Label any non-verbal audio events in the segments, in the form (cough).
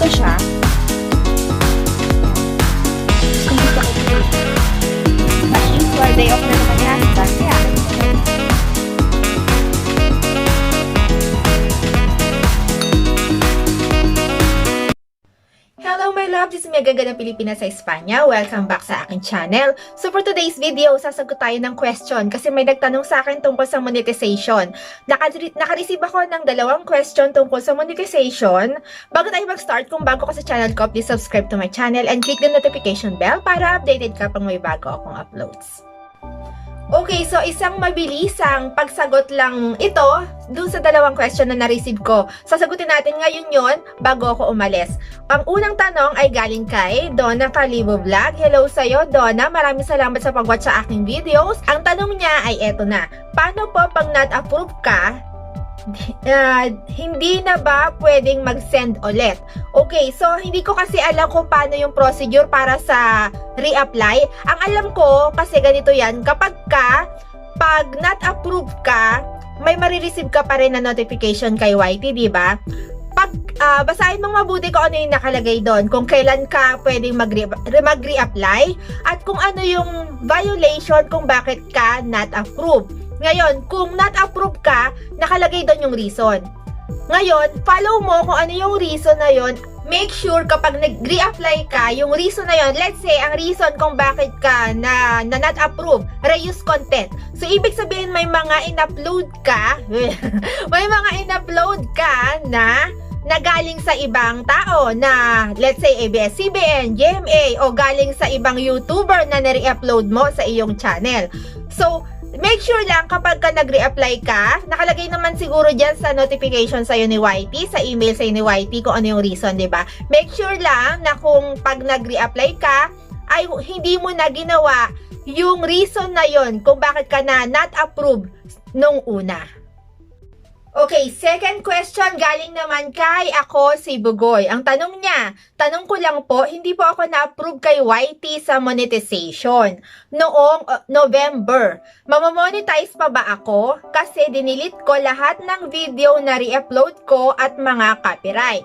为啥？May Ganda ng Pilipinas sa Espanya. Welcome back sa aking channel. So for today's video, sasagot tayo ng question kasi may nagtanong sa akin tungkol sa monetization. Naka- nakareceive ako ng dalawang question tungkol sa monetization. Bago tayo mag-start, kung bago ka sa channel ko, please subscribe to my channel and click the notification bell para updated ka pag may bago akong uploads. Okay, so isang mabilisang pagsagot lang ito dun sa dalawang question na na-receive ko. Sasagutin natin ngayon yon bago ako umalis. Ang unang tanong ay galing kay Donna Calibo Vlog. Hello sa'yo, Donna. Maraming salamat sa pag-watch sa aking videos. Ang tanong niya ay eto na. Paano po pag not approve ka, uh, (laughs) hindi na ba pwedeng mag-send ulit? Okay, so hindi ko kasi alam kung paano yung procedure para sa re-apply. Ang alam ko, kasi ganito yan, kapag ka, pag not approve ka, may marireceive ka pa rin na notification kay YT, di ba? Pag ah, basahin mong mabuti kung ano yung nakalagay doon, kung kailan ka pwedeng mag-re- mag-reapply, at kung ano yung violation kung bakit ka not approved. Ngayon, kung not approve ka, nakalagay doon yung reason. Ngayon, follow mo kung ano yung reason na yon. Make sure kapag nag-reapply ka, yung reason na yon, let's say, ang reason kung bakit ka na, na not approve, reuse content. So, ibig sabihin may mga in-upload ka, (laughs) may mga in-upload ka na na galing sa ibang tao na let's say ABS-CBN, GMA o galing sa ibang YouTuber na nare-upload mo sa iyong channel. So, make sure lang kapag ka nag-reapply ka, nakalagay naman siguro dyan sa notification sa'yo ni YT, sa email sa'yo ni YT kung ano yung reason, di ba? Make sure lang na kung pag nag-reapply ka, ay hindi mo na ginawa yung reason na yon kung bakit ka na not approved nung una. Okay, second question galing naman kay ako si Bugoy. Ang tanong niya, tanong ko lang po, hindi po ako na-approve kay YT sa monetization noong uh, November. Mamamonetize pa ba ako? Kasi dinilit ko lahat ng video na re-upload ko at mga copyright.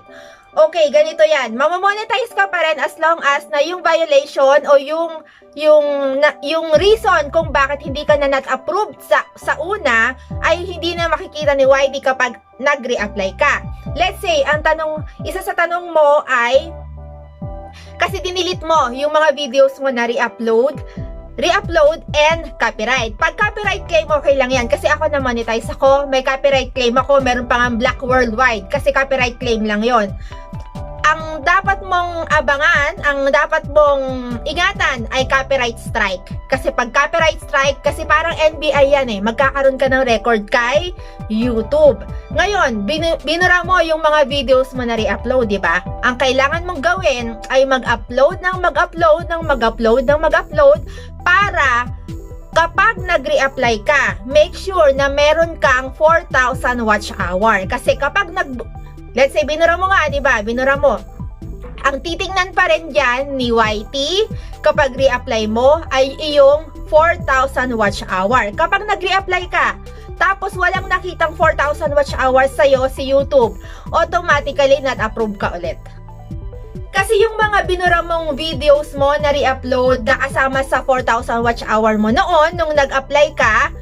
Okay, ganito yan. Mamamonetize ka pa rin as long as na yung violation o yung yung na, yung reason kung bakit hindi ka na not approved sa sa una ay hindi na makikita ni YT kapag nag-reapply ka. Let's say, ang tanong, isa sa tanong mo ay kasi dinilit mo yung mga videos mo na re-upload re-upload and copyright. Pag copyright claim, okay lang yan. Kasi ako na monetize ako, may copyright claim ako, meron pang ang black worldwide. Kasi copyright claim lang yon ang dapat mong abangan, ang dapat mong ingatan ay copyright strike. Kasi pag copyright strike, kasi parang NBI yan eh, magkakaroon ka ng record kay YouTube. Ngayon, bin- binura mo yung mga videos mo na re-upload, di ba? Ang kailangan mong gawin ay mag-upload ng mag-upload ng mag-upload ng mag-upload para kapag nag-reapply ka, make sure na meron kang 4,000 watch hour. Kasi kapag nag Let's say, binura mo nga, di ba? Binura mo. Ang titingnan pa rin dyan ni YT kapag re-apply mo ay iyong 4,000 watch hour. Kapag nag-re-apply ka, tapos walang nakitang 4,000 watch hours sa'yo si YouTube, automatically not approve ka ulit. Kasi yung mga binura mong videos mo na re-upload na kasama sa 4,000 watch hour mo noon, nung nag-apply ka,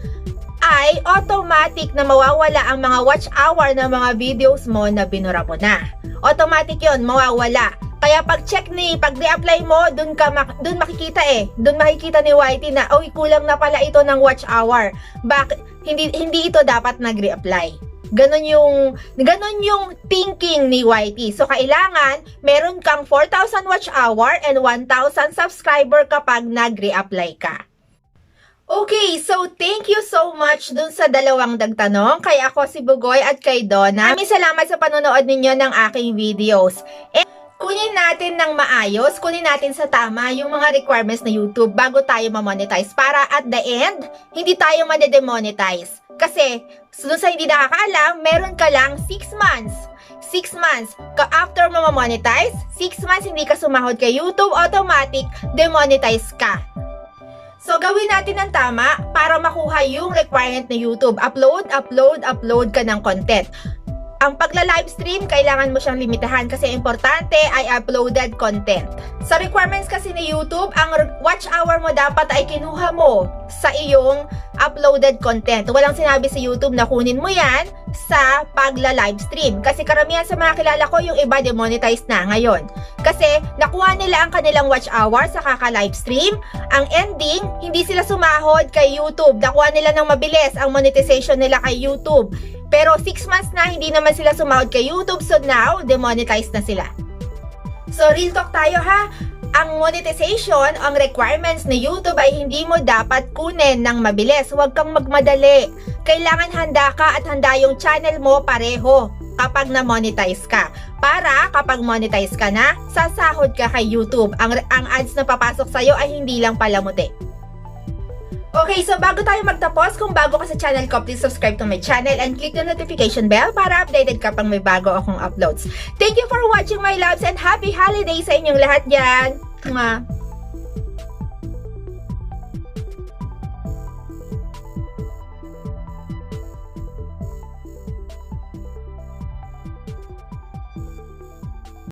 ay automatic na mawawala ang mga watch hour ng mga videos mo na binura mo na. Automatic yon mawawala. Kaya pag check ni, pag re-apply mo, dun, ka mak- dun makikita eh. Dun makikita ni YT na, oy, kulang na pala ito ng watch hour. Bakit? Hindi, hindi ito dapat nag-reapply. Ganon yung, ganon yung thinking ni YT. So, kailangan, meron kang 4,000 watch hour and 1,000 subscriber kapag nag-reapply ka. Okay, so thank you so much dun sa dalawang dagtanong. Kay ako si Bugoy at kay Donna. Maraming salamat sa panonood ninyo ng aking videos. And kunin natin ng maayos, kunin natin sa tama yung mga requirements na YouTube bago tayo ma-monetize para at the end, hindi tayo ma-demonetize. Kasi, dun sa hindi nakakaalam, meron ka lang 6 months 6 months. Ka after mo ma-monetize, 6 months hindi ka sumahod kay YouTube, automatic demonetize ka. So, gawin natin ng tama para makuha yung requirement ng YouTube. Upload, upload, upload ka ng content. ang pagla-livestream, kailangan mo siyang limitahan kasi importante ay uploaded content. Sa requirements kasi ni YouTube, ang watch hour mo dapat ay kinuha mo sa iyong uploaded content. Walang sinabi sa YouTube na kunin mo yan sa pagla-livestream. Kasi karamihan sa mga kilala ko, yung iba demonetized na ngayon. Kasi nakuha nila ang kanilang watch hour sa kaka-livestream. Ang ending, hindi sila sumahod kay YouTube. Nakuha nila ng mabilis ang monetization nila kay YouTube. Pero 6 months na hindi naman sila sumahod kay YouTube. So now, demonetized na sila. So real talk tayo ha. Ang monetization, ang requirements ni YouTube ay hindi mo dapat kunin ng mabilis. Huwag kang magmadali. Kailangan handa ka at handa yung channel mo pareho kapag na-monetize ka. Para kapag monetize ka na, sasahod ka kay YouTube. Ang, ang ads na papasok sa'yo ay hindi lang palamuti. Okay, so bago tayo magtapos, kung bago ka sa channel ko, please subscribe to my channel and click the notification bell para updated ka pang may bago akong uploads. Thank you for watching my loves and happy holidays sa inyong lahat dyan! Mwah!